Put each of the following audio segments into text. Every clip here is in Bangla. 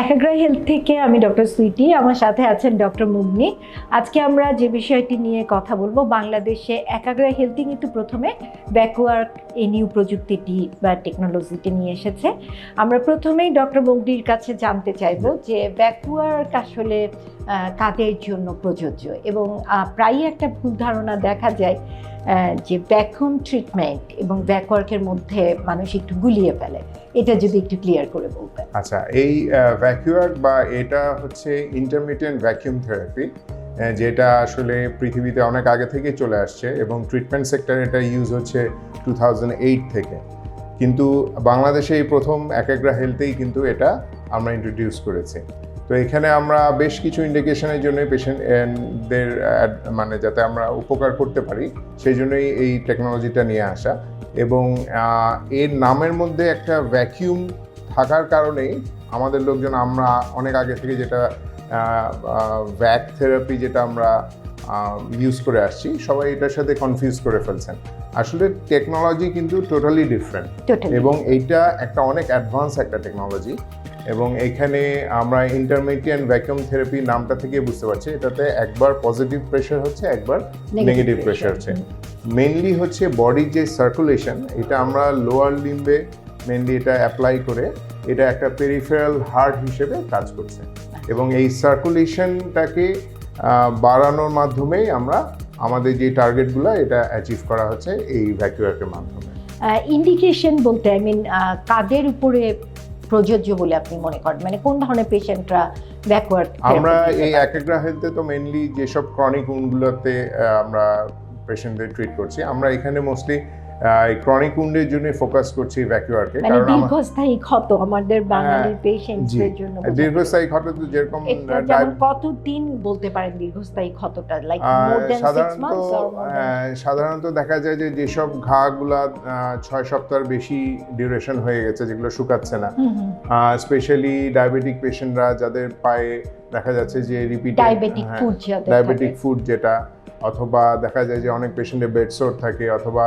একাগ্রা হেলথ থেকে আমি ডক্টর সুইটি, আমার সাথে আছেন ডক্টর মুগনি। আজকে আমরা যে বিষয়টি নিয়ে কথা বলব, বাংলাদেশে একাগ্রা হেলথই কিন্তু প্রথমে ব্যাকওয়ার্ক এই নিউ প্রযুক্তিটি বা টেকনোলজিটি নিয়ে এসেছে। আমরা প্রথমেই ডক্টর মুগনির কাছে জানতে চাইব যে ব্যাকওয়ার্ক আসলে কাদের জন্য প্রযোজ্য? এবং প্রায়ই একটা ভুল ধারণা দেখা যায় যে ভ্যাকুম ট্রিটমেন্ট এবং ব্যাকওয়ার্কের মধ্যে মানুষ একটু গুলিয়ে ফেলে। এটা যদি একটু ক্লিয়ার করে বলতেন। আচ্ছা এই ভ্যাকুয়ার্ক বা এটা হচ্ছে ইন্টারমিডিয়েন্ট ভ্যাকিউম থেরাপি যেটা আসলে পৃথিবীতে অনেক আগে থেকে চলে আসছে এবং ট্রিটমেন্ট সেক্টরে এটা ইউজ হচ্ছে টু থেকে। কিন্তু বাংলাদেশে এই প্রথম একাগ্রা হেলথেই কিন্তু এটা আমরা ইন্ট্রোডিউস করেছি। তো এখানে আমরা বেশ কিছু ইন্ডিকেশনের জন্য পেশেন্টদের মানে যাতে আমরা উপকার করতে পারি সেই জন্যই এই টেকনোলজিটা নিয়ে আসা। এবং এর নামের মধ্যে একটা ভ্যাকিউম থাকার কারণেই আমাদের লোকজন আমরা অনেক আগে থেকে যেটা ভ্যাক থেরাপি যেটা আমরা ইউজ করে আসছি সবাই এটার সাথে কনফিউজ করে ফেলছেন। আসলে টেকনোলজি কিন্তু টোটালি ডিফারেন্ট এবং এইটা একটা অনেক অ্যাডভান্স একটা টেকনোলজি এবং এখানে আমরা ইন্টারমিডিয়েন্ট ভ্যাকিউম থেরাপি নামটা থেকে বুঝতে পারছি। এটাতে একবার পজিটিভ প্রেশার হচ্ছে একবার নেগেটিভ প্রেশার হচ্ছে। মেনলি হচ্ছে বডির যে সার্কুলেশন এটা আমরা লোয়ার লিম্বে মেনলি এটা অ্যাপ্লাই করে এটা একটা পেরিফেরাল হার্ট হিসেবে কাজ করছে। এবং এই সার্কুলেশনটাকে বাড়ানোর মাধ্যমেই আমরা আমাদের যে টার্গেটগুলো এটা অ্যাচিভ করা হচ্ছে এই ভ্যাকুয়ারের মাধ্যমে। ইন্ডিকেশন বলতে আই মিন কাদের উপরে প্রযোজ্য বলে আপনি মনে করেন? মানে কোন ধরনের পেশেন্টরা ব্যাকওয়ার্ড আমরা এই একাগ্রা হেলথে তো মেনলি যেসব ক্রনিক উনগুলোতে আমরা পেশেন্টদের ট্রিট করছি আমরা এখানে মোস্টলি ক্রনিক উন্ডের জন্য ফোকাস করছি ভ্যাকুয়ারকে মানে কারণ দীর্ঘস্থায়ী ক্ষত আমাদের বাঙালি পেশেন্টদের জন্য দীর্ঘস্থায়ী ক্ষত তো যেরকম কতদিন বলতে পারেন দীর্ঘস্থায়ী ক্ষতটা? লাইক মোর দেন সিক্স সাধারণত মান্থস সাধারণত দেখা যায় যে যেসব ঘাগুলা ছয় সপ্তাহের বেশি ডিউরেশন হয়ে গেছে যেগুলো শুকাচ্ছে না। স্পেশালি ডায়াবেটিক পেশেন্টরা যাদের পায়ে দেখা যাচ্ছে যে repeat diabetic food diabetic food যেটা অথবা দেখা যায় যে অনেক পেশেন্টের বেড সোর থাকে অথবা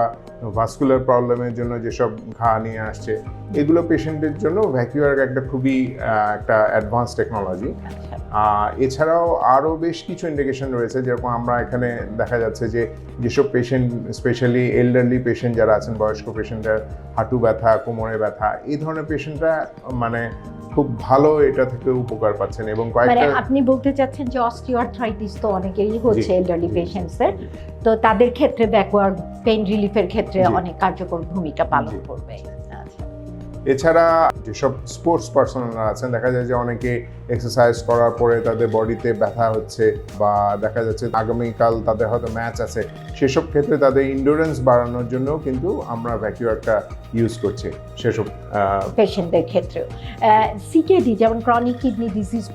ভাস্কুলার প্রবলেমের জন্য যেসব ঘা নিয়ে আসছে এগুলো পেশেন্টের জন্য ভ্যাকুয়ার একটা খুবই একটা অ্যাডভান্স টেকনোলজি। আচ্ছা। এছাড়াও আরও বেশ কিছু ইন্ডিকেশন রয়েছে যেরকম আমরা এখানে দেখা যাচ্ছে যে যেসব পেশেন্ট স্পেশালি এল্ডারলি পেশেন্ট যারা আছেন বয়স্ক পেশেন্টরা হাঁটু ব্যথা কোমরে ব্যথা এই ধরনের পেশেন্টরা মানে খুব ভালো এটা থেকে উপকার পাচ্ছেন এবং মানে কয়েকটা আপনি বলতে চাচ্ছেন যে অস্টিওআর্থ্রাইটিস তো অনেকেরই হচ্ছে এল্ডারলি জি, পেশেন্টসের তো তাদের ক্ষেত্রে ব্যাকওয়ার্ড পেইন রিলিফের ক্ষেত্রে অনেক কার্যকর ভূমিকা পালন করবে। এছাড়া যেসব স্পোর্টস পার্সনরা আছেন দেখা যায় যে অনেকে এক্সারসাইজ করার পরে তাদের বডিতে ব্যথা হচ্ছে বা দেখা যাচ্ছে আগামীকাল তাদের হয়তো ম্যাচ আছে সেসব ক্ষেত্রে তাদের ইন্ডোরেন্স বাড়ানোর জন্য কিন্তু আমরা ভ্যাকিউয়ারটা ইউজ করছি সেসব পেশেন্টদের ক্ষেত্রেও। সিকেডি যেমন ক্রনিক কিডনি ডিজিজ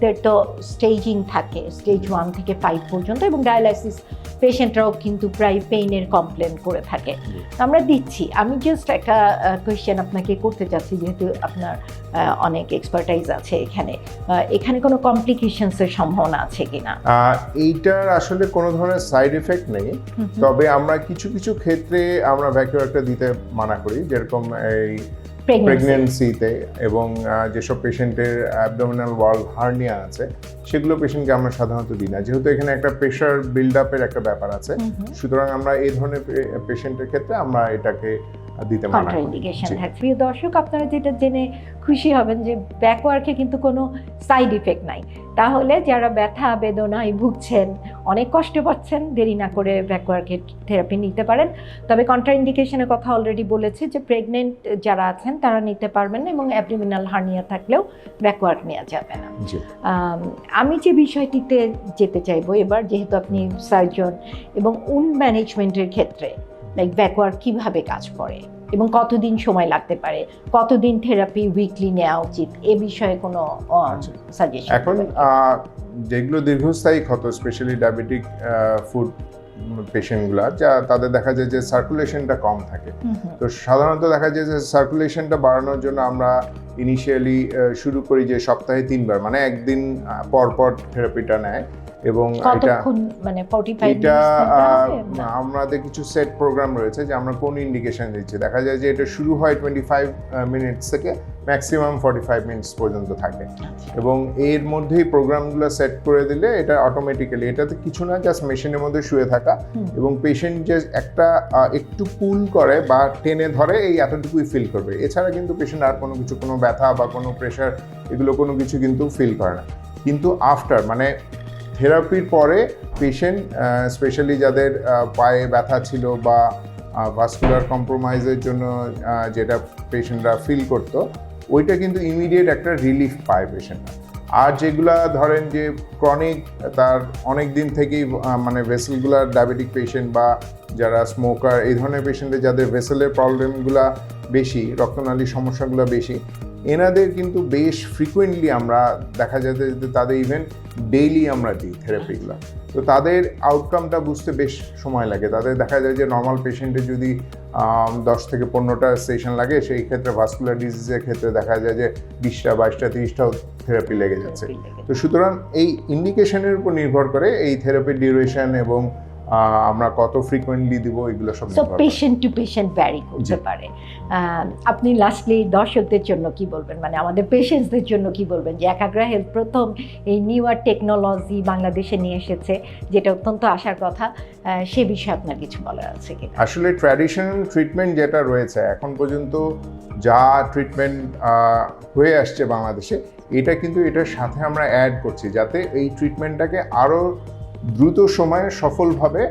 পেশেন্টদের তো স্টেজিং থাকে স্টেজ ওয়ান থেকে ফাইভ পর্যন্ত এবং ডায়ালাইসিস পেশেন্টরাও কিন্তু প্রায় পেইনের কমপ্লেন করে থাকে। আমরা দিচ্ছি। আমি জাস্ট একটা কোয়েশ্চেন আপনাকে করতে চাচ্ছি যেহেতু আপনার অনেক এক্সপার্টাইজ আছে এখানে। এখানে কোনো কমপ্লিকেশনসের সম্ভাবনা আছে কিনা? এইটার আসলে কোনো ধরনের সাইড এফেক্ট নেই। তবে আমরা কিছু কিছু ক্ষেত্রে আমরা ভ্যাকিউয়ারটা দিতে মানা করি যেরকম এই প্রেগনেন্সিতে এবং যেসব পেশেন্টের অ্যাবডোমিনাল ওয়াল হার্নিয়া আছে সেগুলো পেশেন্টকে আমরা সাধারণত দিই না। যেহেতু এখানে একটা প্রেশার বিল্ড আপের একটা ব্যাপার আছে সুতরাং আমরা এই ধরনের পেশেন্টের ক্ষেত্রে আমরা এটাকে দিতে কন্ট্রাইন্ডিকেশন জি। প্রিয় দর্শক আপনারা যেটা জেনে খুশি হবেন যে ব্যাকওয়ার্কে কিন্তু কোনো সাইড ইফেক্ট নাই। তাহলে যারা ব্যথা বেদনায় ভুগছেন অনেক কষ্ট পাচ্ছেন দেরি না করে ব্যাকওয়ার্কের থেরাপি নিতে পারেন। তবে কন্ট্রাইন্ডিকেশনের কথা অলরেডি বলেছে যে প্রেগনেন্ট যারা আছেন তারা নিতে পারবেন না এবং অ্যাবডোমিনাল হার্নিয়া থাকলেও ব্যাকওয়ার্ক নেওয়া যাবে না। আমি যে বিষয়টিতে যেতে চাইব এবার যেহেতু আপনি সার্জন এবং উন ম্যানেজমেন্টের ক্ষেত্রে লাইক ব্যাকওয়ার্ড কীভাবে কাজ করে? এবং কতদিন সময় লাগতে পারে? কতদিন থেরাপি উইকলি নেওয়া উচিত? এ বিষয়ে কোনো আচ্ছা। সাজেশন এখন যেগুলো দীর্ঘস্থায়ী ক্ষত স্পেশালি ডায়াবেটিক ফুড পেশেন্টগুলা যা তাদের দেখা যায় যে সার্কুলেশনটা কম থাকে। তো সাধারণত দেখা যায় যে সার্কুলেশনটা বাড়ানোর জন্য আমরা ইনিশিয়ালি শুরু করি যে সপ্তাহে তিনবার মানে একদিন পর পর থেরাপিটা নেয়। এবং এটা মানে 45 এটা আমাদের কিছু সেট প্রোগ্রাম রয়েছে যে আমরা কোন ইন্ডিকেশন দিচ্ছি। দেখা যায় যে এটা শুরু হয় টোয়েন্টি ফাইভ মিনিটস থেকে ম্যাক্সিমাম ফর্টি ফাইভ মিনিটস পর্যন্ত থাকে। এবং এর মধ্যেই প্রোগ্রামগুলো সেট করে দিলে এটা অটোমেটিক্যালি এটাতে কিছু না জাস্ট মেশিনের মধ্যে শুয়ে থাকা। এবং পেশেন্ট যে একটা একটু পুল করে বা টেনে ধরে এই এতটুকুই ফিল করবে। এছাড়া কিন্তু পেশেন্ট আর কোনো কিছু কোনো ব্যথা বা কোনো প্রেশার এগুলো কোনো কিছু কিন্তু ফিল করে না। কিন্তু আফটার মানে থেরাপির পরে পেশেন্ট স্পেশালি যাদের পায়ে ব্যথা ছিল বা ভাস্কুলার কম্প্রোমাইজের জন্য যেটা পেশেন্টরা ফিল করতো, ওইটা কিন্তু ইমিডিয়েট একটা রিলিফ পায় পেশেন্টরা আর যেগুলা ধরেন যে ক্রনিক তার অনেক দিন থেকেই মানে ভেসেলগুলার ডায়াবেটিক পেশেন্ট বা যারা স্মোকার এই ধরনের পেশেন্টের যাদের ভেসেলের প্রবলেমগুলা বেশি, রক্তনালীর সমস্যাগুলো বেশি এনাদের কিন্তু বেশ ফ্রিকুয়েন্টলি আমরা দেখা যাচ্ছে যে তাদের ইভেন ডেইলি আমরা দিই থেরাপিগুলো তো তাদের আউটকামটা বুঝতে বেশ সময় লাগে। তাদের দেখা যায় যে নর্মাল পেশেন্টের যদি দশ থেকে পনেরোটা সেশন লাগে সেই ক্ষেত্রে ভাস্কুলার ডিজিজের ক্ষেত্রে দেখা যায় যে বিশটা বাইশটা তিরিশটাও থেরাপি লেগে যাচ্ছে। তো সুতরাং এই ইন্ডিকেশনের উপর নির্ভর করে এই থেরাপির ডিউরেশন এবং আমরা কত ফ্রিকোয়েন্টলি দিব এগুলো সব so patient to patient vary করতে পারে। আপনি লাস্টলি দর্শকদের জন্য কি বলবেন? মানে আমাদের পেশেন্টসদের জন্য কি বলবেন? যে একাগ্রা হেলথ প্রথম এই নিউয়ার টেকনোলজি বাংলাদেশে নিয়ে এসেছে যেটা অত্যন্ত আশার কথা সে বিষয়ে আপনার কিছু বলার আছে কি আসলে ট্র্যাডিশনাল ট্রিটমেন্ট যেটা রয়েছে এখন পর্যন্ত যা ট্রিটমেন্ট হয়ে আসছে বাংলাদেশে এটা কিন্তু এটার সাথে আমরা অ্যাড করছি যাতে এই ট্রিটমেন্টটাকে আরও দ্রুত সময়ে সফলভাবে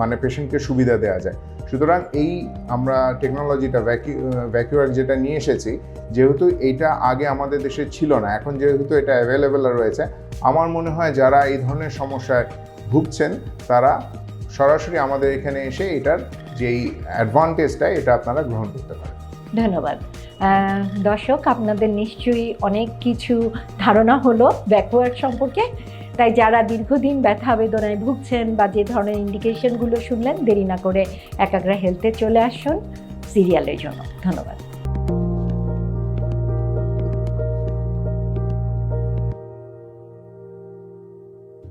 মানে পেশেন্টকে সুবিধা দেওয়া যায়। সুতরাং এই আমরা টেকনোলজিটা ভ্যাকুয়ার যেটা নিয়ে এসেছি, যেহেতু এটা আগে আমাদের দেশে ছিল না, এখন যেহেতু এটা অ্যাভেলেবেল রয়েছে, আমার মনে হয় যারা এই ধরনের সমস্যায় ভুগছেন, তারা সরাসরি আমাদের এখানে এসে এটার যেই অ্যাডভান্টেজটা এটা আপনারা গ্রহণ করতে পারেন। ধন্যবাদ। দর্শক, আপনাদের নিশ্চয়ই অনেক কিছু ধারণা হলো ব্যাকওয়ার্ড সম্পর্কে। তাই যারা দীর্ঘদিন ব্যথা বেদনায় ভুগছেন বা যে ধরনের ইন্ডিকেশনগুলো শুনলেন, দেরি না করে একাগ্রা হেলথে চলে আসুন। সিরিয়ালের জন্য। ধন্যবাদ।